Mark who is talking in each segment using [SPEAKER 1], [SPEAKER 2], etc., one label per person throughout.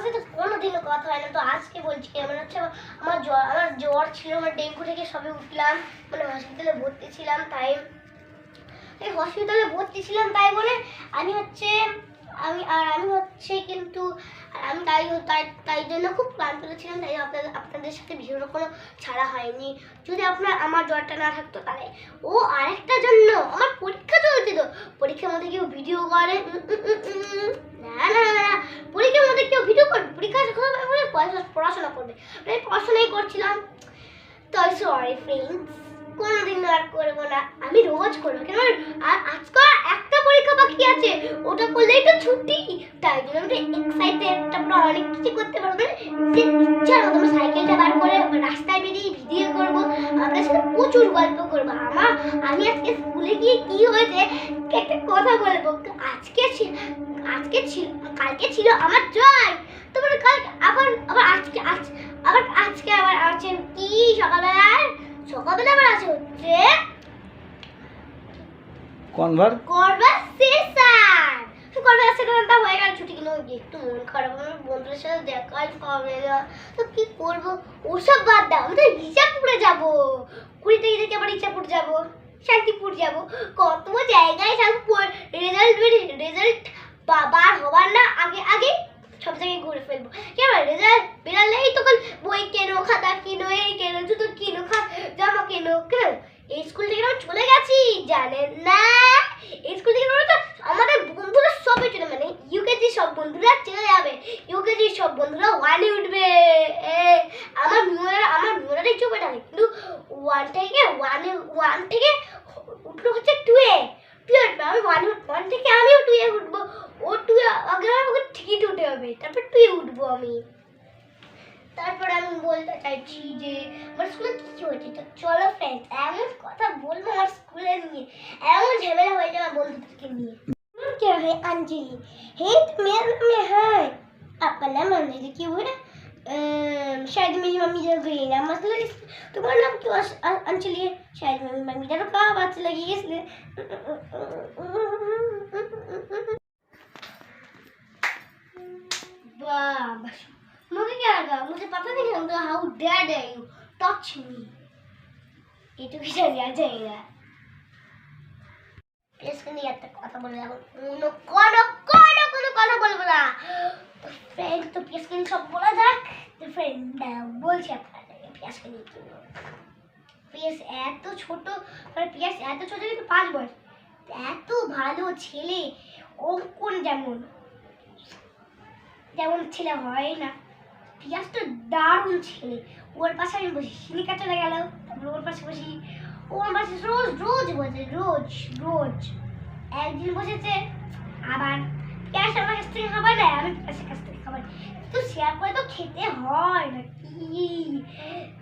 [SPEAKER 1] আমার সাথে কোনোদিনও কথা হয় না। তো আজকে বলছি, কেমন হচ্ছে আমার জ্বর আমার জ্বর ছিল, আমার ডেঙ্গু থেকে সবে উঠলাম মানে হসপিটালে ভর্তি ছিলাম, তাই এই হসপিটালে ভর্তি ছিলাম তাই বলে আমি হচ্ছে আমি আর আমি হচ্ছে কিন্তু আমি তাই তাই তাই জন্য খুব ক্লান্ত ছিলাম, তাই আপনাদের আপনাদের সাথে ভিডিওটা কোনো ছাড়া হয়নি। যদি আপনার, আমার জ্বরটা না থাকতো তাহলে। ও আরেকটা জন্য, আমার পরীক্ষা চলছে তো পরীক্ষার মধ্যে কেউ ভিডিও করে না না না পরীক্ষার মধ্যে কেউ ভিডিও করবে পরীক্ষা পড়াশোনা করবে। আমি পড়াশোনাই করছিলাম। তো সরি ফ্রেন্ডস কোনোদিন আর করব না। আমি রোজ করব, কেন? আর আজকে একটা পরীক্ষা বাকি আছে। ওটা করলেই তো ছুটি। তাই জন্য আমি এক্সাইটেড তারপরে অনেক কিছু করতে পারব যে ইচ্ছার মতো আমি সাইকেলটা বার করে রাস্তায় বেরিয়ে ভিডিও করব। আপনার সাথে প্রচুর গল্প করব। আমার আমি আজকে স্কুলে গিয়ে কি হয়েছে একটা কথা বলব আজকে আজকে ছিল কালকে ছিল আমার জয়। তারপরে কালকে আবার আবার আজকে, আজ, আবার আজকে আবার আছে কি সকালবেলায় সকালবেলা আবার আছে হচ্ছে
[SPEAKER 2] কনভার
[SPEAKER 1] কনভারসেশনটা হয়ে গেল, ছুটি একটু মন খারাপ আমার বন্ধুদের সাথে দেখাই হবে তো কি করব? বাদ দাও, আমি তো যাব। আবার যাব, শান্তিপুর যাব। কত জায়গায় যাব রেজাল্ট রেজাল্ট বাবার হবার না, আগে আগে সব জায়গায় ঘুরে ফেলব। কেমন রেজাল্ট বেরালেই তখন বই কেনো, খাতা কিনো এই কেনো, জুতো কিনো, খা জামা কেনো, কেন? এই স্কুল থেকে চলে গেছি, জানেন না। এই স্কুল থেকে আমরা তো। আমাদের বন্ধুরা সবাই চলে মানে ইউকেজি সব বন্ধুরা চলে যাবে। ইউকেজি সব বন্ধুরা ওয়ানে উঠবে। এ, আমার মিওরা আমার মিওরাটাই চোখে থাকে কিন্তু ওয়ান থেকে ওয়ানে ওয়ান থেকে উঠল হচ্ছে টুয়ে টুয়ে উঠবে। আমি ওয়ান ওয়ান থেকে আমিও টুয়ে উঠবো। ও টুয়ে আগে আমাকে টিকিট উঠে হবে তারপর টুয়ে উঠবো আমি। তারপরে আমি বলতে চাইছি যে আমার স্কুলে কি কি হয়েছে তো চলো ফ্রেন্ডস এমন কথা বলব আমার স্কুলে নিয়ে এমন ঝামেলা হয়ে যাবে বন্ধুদেরকে নিয়ে क्या है अंजलि हे तो मेरा नाम है आपका नाम अंजलि क्यों है अम, शायद मेरी मम्मी जब गई ना मतलब इस तुम्हारा नाम क्यों अस- अ- अंजलि है शायद मेरी मम्मी जब कहा बात लगी इसलिए वाह बस मुझे क्या लगा मुझे पता नहीं चलता how dare are you touch me এটুকু জানি আর জানি না প্লেসকে নিয়ে একটা কথা বলে যাব কোনো কোনো কোনো কোনো কথা বলব না। ফ্রেন্ড তো প্লেসকে নিয়ে সব বলা যাক। তো ফ্রেন্ড বলছি আপনাদেরকে পিয়াসকে নিয়ে কি পিয়াস এত ছোট মানে পিয়াস এত ছোট কিন্তু পাঁচ বয়স এত ভালো ছেলে, অঙ্কন যেমন। যেমন ছেলে হয় না। পিয়াস তো দারুণ ছেলে। ওর পাশে আমি বসি সিলিকা চলে গেল। তারপর ওর পাশে বসি ওর পাশে রোজ রোজ বসে রোজ রোজ। একদিন বসেছে, আবার পিয়াস আমার কাছ থেকে খাবার নেয় আমি পিয়াসের কাছ থেকে খাবার। তো শেয়ার করে তো খেতে হয় না, কি?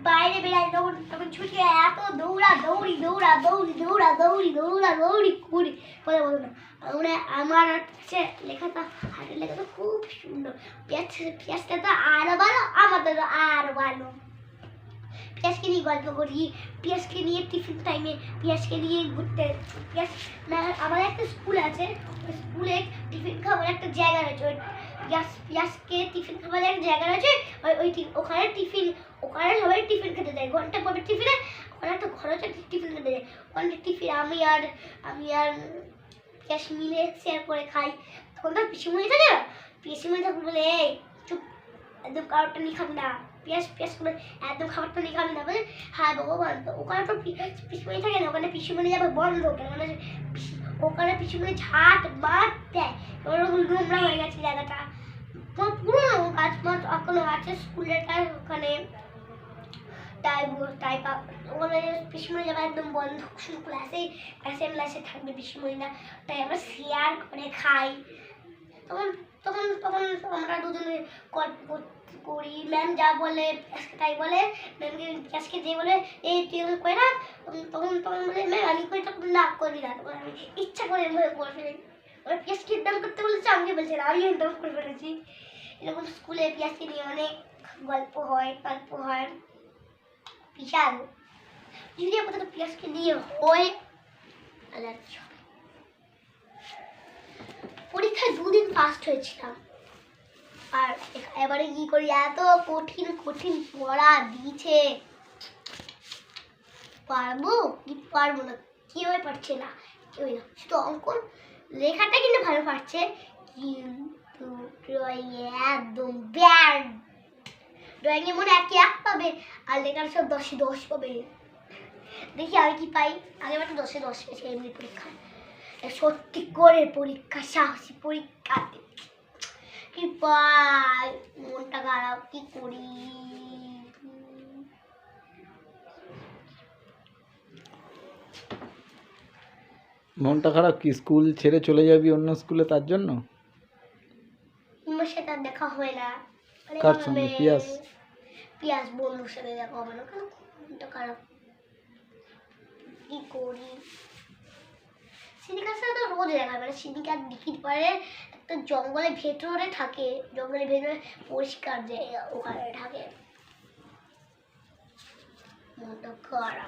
[SPEAKER 1] বাইরে বেড়াই তখন তখন ছুটি এত দৌড়া, দৌড়ি দৌড়া দৌড়ি দৌড়া দৌড়ি দৌড়া, দৌড়ি করি বলে, বলো না আমরা আমার হচ্ছে লেখাটা, হাতের লেখাটা খুব সুন্দর। পেঁয়াজ, পেঁয়াজটা তো আরও ভালো আমাদের তো আরও ভালো। পেঁয়াজকে নিয়ে গল্প করি পেঁয়াজকে নিয়ে টিফিন টাইমে পেঁয়াজকে নিয়ে ঘুরতে আমাদের একটা স্কুল আছে স্কুলে টিফিন খাবার একটা জায়গা রয়েছে, ওই পেঁয়াজ পেঁয়াজকে টিফিন খাবার একটা জায়গা রয়েছে, ওই ওখানে টিফিন, ওখানে সবাই টিফিন খেতে যায়, ঘণ্টা পরে টিফিনে, ওখানে একটা খরচ আছে টিফিন খেতে যায়, ওখানে টিফিন আমি আর আমি আর পেঁয়াজ মিলে শেয়ার করে খাই, তখন তো পিসিমণি থাকে না তখন বলে, এই একদম খাবারটা নিয়ে খাবি না। পেঁয়াজ পেঁয়াজ করে একদম খাবারটা নিয়ে খাবি না বলে হ্যাঁ ভগবান। তো ওখানে তো পিসিমণি থাকে না, ওখানে পিসিমণি যাবে বন্ধ। পিসি- ওখানে পিসিমণি ঝাঁট মাঠ দেয়। ওরকম নোংরা হয়ে গেছে জায়গাটা। পুরোনো গাছ মাছ এখনও আছে স্কুলেটা ওখানে তাই তাই ওখানে পিসিমণি যাবে একদম বন্ধ। শুধু ক্লাসে ক্লাসে ক্লাসে থাকবে পিসিমণি না তাই আমরা শেয়ার করে খাই। তখন তখন তখন আমরা দুজনে করি ম্যাম যা বলে, আজকে তাই বলে ম্যামকে আজকে যে বলে এই তুই এরকম করে না, তখন তখন বলে ম্যাম আমি করি তখন না করি না। তখন আমি ইচ্ছা করে এভাবে করে ফেলি। ওরা পেঁয়াজকে দাম করতে বলেছে, আমাকে বলছে না আমি দাম করে ফেলেছি। এরকম স্কুলে পেঁয়াজকে নিয়ে অনেক গল্প হয় গল্প হয়। বিশাল। যদি আপাতত পেঁয়াজকে নিয়ে হয় তাহলে পরীক্ষায় দুদিন ফার্স্ট হয়েছিলাম। আর এবারে কি করি এত কঠিন কঠিন পড়া দিয়েছে। পারব? কি পারব না? কেউই পারছে না? কেউই না, শুধু অঙ্কন। লেখাটা কিন্তু ভালো পারছে, কিন্তু ড্রয়িংয়ে একদম ব্যাড ড্রয়িংয়ে মনে কি এক পাবে, আর লেখার সব দশে দশ পাবে। দেখি আর কি পাই? আগেবার তো দশে দশ পেয়েছি এমনি পরীক্ষায়। সত্যি করে পরীক্ষা সাহসী পরীক্ষা কি পাই মনটা খারাপ কি করি?
[SPEAKER 2] মনটা খারাপ কি স্কুল ছেড়ে চলে যাবি অন্য স্কুলে তার জন্য?
[SPEAKER 1] আর দেখা হয় না।
[SPEAKER 2] কার সঙ্গে? পিয়াস?
[SPEAKER 1] পিয়াস বন্ধুর সাথে দেখা হবে না। মনটা খারাপ। কি করি? সিনিকার সাথে তো রোজ দেখা মানে সিনিকার দিকির পারে একটা জঙ্গলের ভেতরে থাকে। জঙ্গলের ভেতরে পরিষ্কার জায়গা ওখানে থাকে। মনটা খারাপ